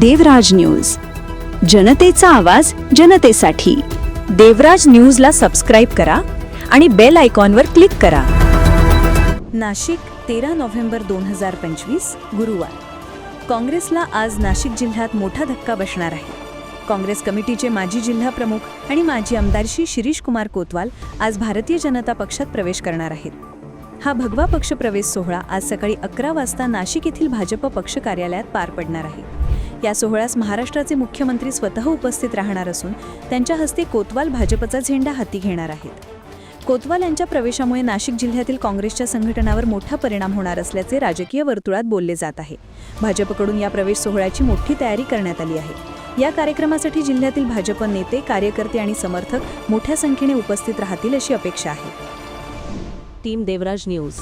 देवराज news. जनतेचा आवाज जनतेसाठी. देवराज न्यूजला सबस्क्राईब करा आणि बेल आयकॉनवर क्लिक करा. नाशिक तेरा नोव्हेंबर दोन हजार पंचवीस गुरुवार. काँग्रेसला आज नाशिक जिल्ह्यात मोठा धक्का बसणार आहे. काँग्रेस कमिटीचे माजी जिल्हा प्रमुख आणि माजी आमदार श्री शिरीष कुमार कोतवाल आज भारतीय जनता पक्षात प्रवेश करणार आहेत. हा भगवा पक्ष प्रवेश सोहळा आज सकाळी अकरा वाजता नाशिक येथील भाजप पक्ष कार्यालयात पार पडणार आहे. या सोहळ्यास महाराष्ट्राचे मुख्यमंत्री स्वतः उपस्थित राहणार असून त्यांच्या हस्ते कोतवाल भाजपचा झेंडा हाती घेणार आहेत. कोतवाल यांच्या प्रवेशामुळे नाशिक जिल्ह्यातील काँग्रेसच्या संघटनावर मोठा परिणाम होणार असल्याचे राजकीय वर्तुळात बोलले जात आहे. भाजपकडून या प्रवेश सोहळ्याची मोठी तयारी करण्यात आली आहे. या कार्यक्रमासाठी जिल्ह्यातील भाजप नेते कार्यकर्ते आणि समर्थक मोठ्या संख्येने उपस्थित राहतील अशी अपेक्षा आहे. Team Devraj news.